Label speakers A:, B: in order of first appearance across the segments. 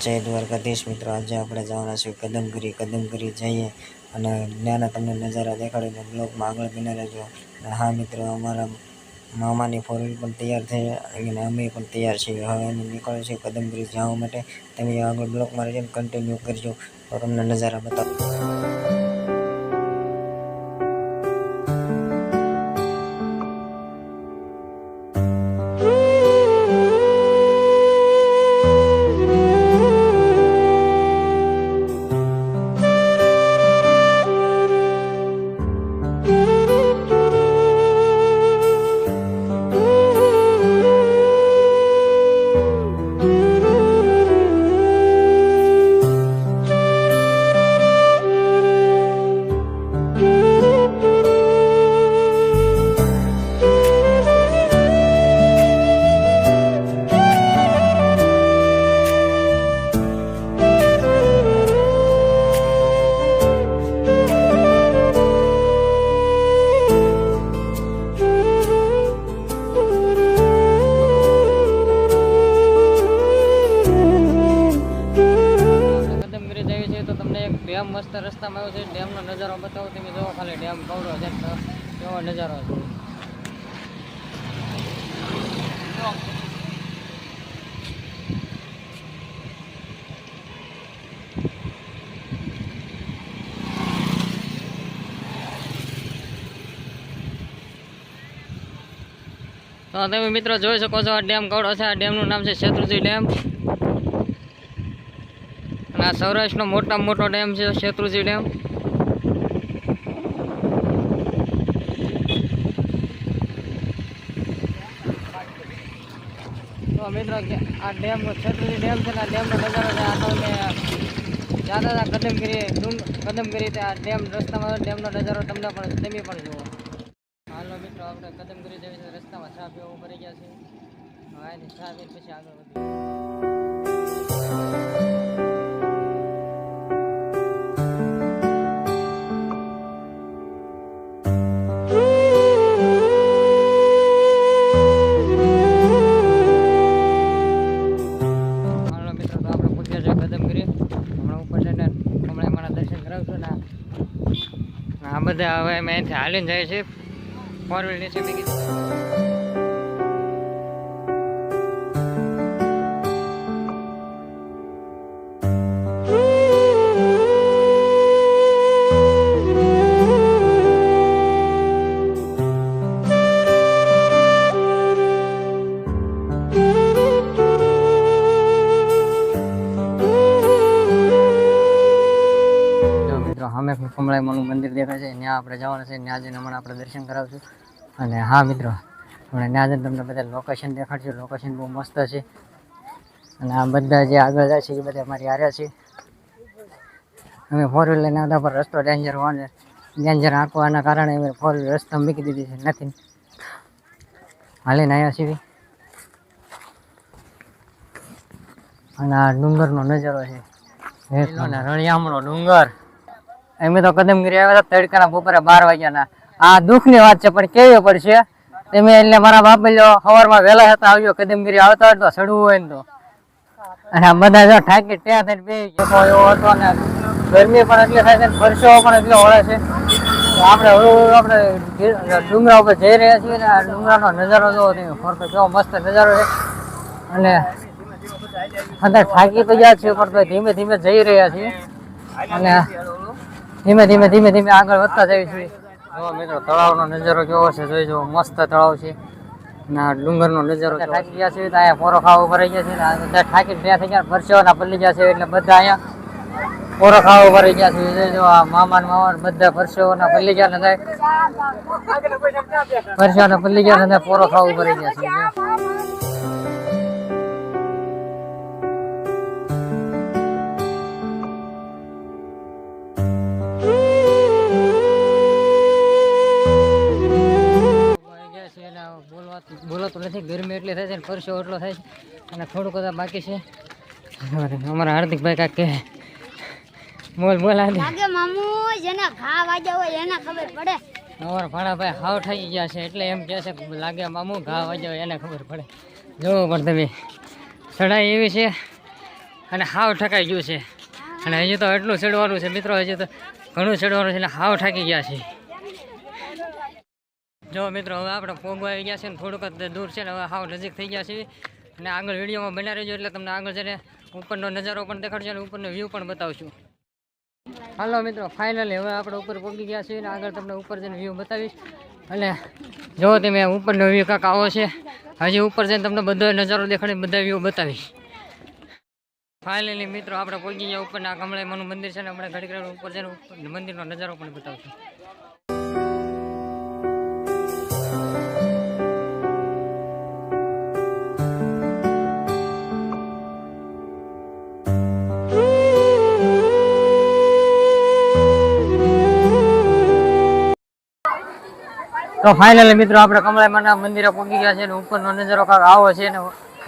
A: જય દ્વારકાધીશ મિત્રો. આજે આપણે જવાના છીએ કદમગીરી. કદમગીરી જઈએ અને નાના તમને નજારા દેખાડીને બ્લોગમાં આગળ બની રહેજો. અને હા મિત્રો, અમારા મામાની ફોર વ્હીલ પણ તૈયાર થઈ અને અમે પણ તૈયાર છીએ. હવે અમે નીકળે છીએ કદમગીરી જવા માટે. તમે આગળ બ્લોગમાં રહીને કન્ટિન્યુ કરજો. તો તમને નજારા બતાવો.
B: મસ્ત છે. ડેમનો નજારો બતાવો. તમે જોવો ખાલી ડેમ કવડો છે કેવો નજારો છે. તો તમે મિત્રો જોઈ શકો છો આ ડેમ કવડો છે. આ ડેમનું નામ છે શેત્રુજી ડેમ. આ સૌરાષ્ટ્રનો મોટામાં મોટો ડેમ છે, શેત્રુજી ડેમ. તો મિત્રો આ ડેમ, શેત્રુજી ડેમ છે ને આ ડેમનો નજારો છે, આ તમને જાતા હતા કદમગીરી કદમગીરી તે આ ડેમ રસ્તામાં, ડેમનો નજારો તમને પણ, તમે પણ જુઓ. હાલો મિત્રો, આપણે કદમગીરી છીએ રસ્તામાં ચા પીવા ઊભા ગયા છે હવે ચા પછી આગળ વધીએ. પૂછ્યા કરીએ હમણાં ઉપર હમણાં મારા દર્શન કરાવશું ને આ. બધા હવે અહીંથી હાલીને જાય છે. ફોર વ્હીલ નીચે મૂકી મિત્રો મંદિર દેખાય છે. ત્યાં આપણે જવાનું છે. ત્યાં જઈને હમણાં આપણે દર્શન કરાવશું. અને હા, મિત્રો, હમણાં ત્યાં જઈને તમને બધા લોકેશન દેખાડશું. લોકેશન બહુ મસ્ત છે. અને આ બધા જે આગળ જાય છે, એ બધા મારી હારે છે. અમે ફોર વ્હીલ લઈને આવતા પર રસ્તો ડેન્જર હોવાને ડેન્જર આંકવાના કારણે અમે ફોર વ્હીલ રસ્તો મૂકી દીધી છે. નથી હાલીને આવ્યા છીએ. અને આ ડુંગરનો નજારો છે. રણિયામણો ડુંગર. અમે તો કદમગીરી આવ્યા હતા તડકાના બપોરે બાર વાગ્યાના. આ દુઃખની વાત છે, પણ કેવી પડશે? તમે એટલે મારા બાપ સવારમાં વહેલા હતા આવ્યો કદમગીરી આવતા હોય તો ચડવું હોય ને તો. અને આ બધા જો ઠાકી, ત્યાં થઈને બે એવો હતો ને ગરમી પણ એટલી થાય છે પરસેવો પણ એટલો વળે છે. આપણે હળવું આપણે ગીર- ડુંગરા ઉપર જઈ રહ્યા છીએ ને, આ ડુંગરાનો નજારો જોવો તમે. ફરતો કેવો મસ્ત નજારો છે. અને અંદર થાકી તો ગયા છીએ, પણ ધીમે ધીમે જઈ રહ્યા છીએ. અને ધીમે ધીમે ધીમે ધીમે આગળ વધતા જઈશું જો મિત્રો તળાવનો નજારો કેવો છે? જોઈ જો મસ્ત તળાવ છે. ના ડુંગરનો નજારો થાકી ગયા છે અહીંયા પોરો ખાવા ઊભા રહી ગયા છે. બધા થાકી ત્યાં થઈ ગયા પરસેવાના પલ્લી ગયા છે એટલે બધા અહીંયા પોરો ખાવા ઊભા રહી ગયા છે. જોઈ જો આ મામા મામા બધા પરસેવાના પલ્લી ગયા ને પરસેવાના પલ્લી ગયા નથી પોરો ખાવા ઊભા રહી ગયા છે. ને પરસેવો એટલો થાય છે. અને થોડુંક બધા બાકી છે. અમારા હાર્દિકભાઈ કાંક કહે બોલ બોલ હાર્દિક
C: લાગે મામુ જેને ઘા વાગ્યા હોય એને ખબર પડે.
B: અમારા ભાણાભાઈ હાવ થઈ ગયા છે એટલે એમ કહે છે લાગે મામુ ઘા વાગ્યા હોય એને ખબર પડે. જોવો પણ તમે ચડાઈ એવી છે અને હાવ ઠકાઈ ગયું છે. અને હજી તો એટલું ચડવાનું છે મિત્રો હજી તો ઘણું ચડવાનું છે એટલે હાવ થાકી ગયા છે. જો મિત્રો, હવે આપણે પોગવા આવી ગયા છે ને થોડુંક જ દૂર છે ને હવે હાવ નજીક થઈ ગયા છે અને આગળ વિડીયોમાં બના રહેજો એટલે તમને આગળ છે ને ઉપરનો નજારો પણ દેખાડજો અને ઉપરનો વ્યૂ પણ બતાવશું. હાલો મિત્રો ફાઇનલી હવે આપણે ઉપર પહોંચી ગયા છીએ અને આગળ તમને ઉપર જઈને વ્યૂ બતાવીશ. અને જો તમે ઉપરનો વ્યૂ કાંક આવો છે, હજી ઉપર જઈને તમને બધો નજારો દેખાડી બધા વ્યૂ બતાવીશ. ફાઇનલી મિત્રો, આપણે પહોંચી ગયા ઉપરના કમળાઈમાનું મંદિર છે ને આપણે ઘડી ઉપર જઈને મંદિરનો નજારો પણ બતાવશું. તો ફાઇનલી મિત્રો આપણે કમળાઈમાના મંદિરે પહોંચી ગયા છે અને ઉપરનો નજારો કાંક આવો છે ને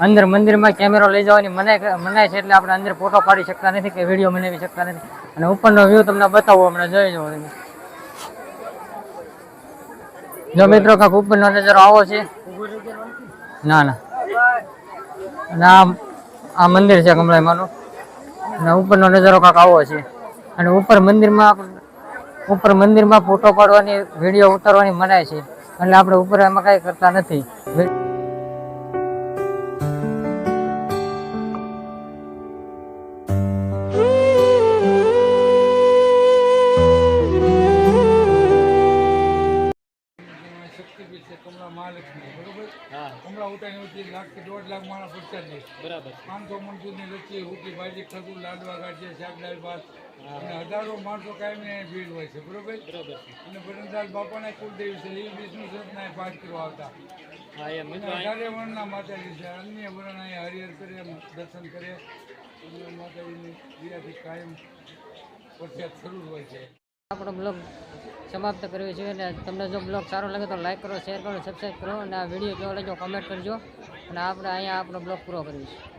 B: અંદર મંદિરમાં કેમેરો લઈ જવાની મનાય મનાય છે એટલે આપણે અંદર ફોટો પાડી શકતા નથી કે વીડિયો બનાવી શકતા નથી. અને ઉપરનો વ્યૂ તમને બતાવો હમણાં, જોઈ જવો તમે. જો મિત્રો કાંક ઉપરનો નજારો આવો છે. ના ના. અને આ મંદિર છે કમળાઈમાનું. અને ઉપરનો નજારો કાંક આવો છે. અને ઉપર મંદિરમાં ઉપર મંદિરમાં ફોટો પાડવાની, વીડિયો ઉતારવાની મનાય છે. એટલે આપણે ઉપર એમાં કાંઈ કરતા નથી.
D: કમળા ઉતરી લાખ કે દોઢ લાખ માણસ પ્રચાર છે. બરાબર પાંચસો મણસૂરની લચ્છી હુકી ભાજી ખજૂર લાડવા ગાંઠિયા શાક દાળ ભાત. અને હજારો માણસો કાયમી અહીં ભીડ હોય છે બરોબર? બરોબર અને ભરણદાસ બાપાના કુલદેવી છે એ વિષ્ણુ સતના પાઠ કરવા આવતા. અઢારે વર્ણના માતાજી છે અન્ય વર્ણ અહીંયા હરિહર કરે દર્શન કરે. અને માતાજીની ક્રિયાથી કાયમ પ્રખ્યાત શરૂ હોય છે.
B: આપણો બ્લોગ સમાપ્ત કરવી છે અને તમને જો બ્લોગ સારો લાગે તો લાઈક કરો, શેર કરો સબસ્ક્રાઈબ કરો અને આ વીડિયો કેવો લાગ્યો કમેન્ટ કરજો. અને આપણે અહીંયા આપણો બ્લોગ પૂરો કરીશું.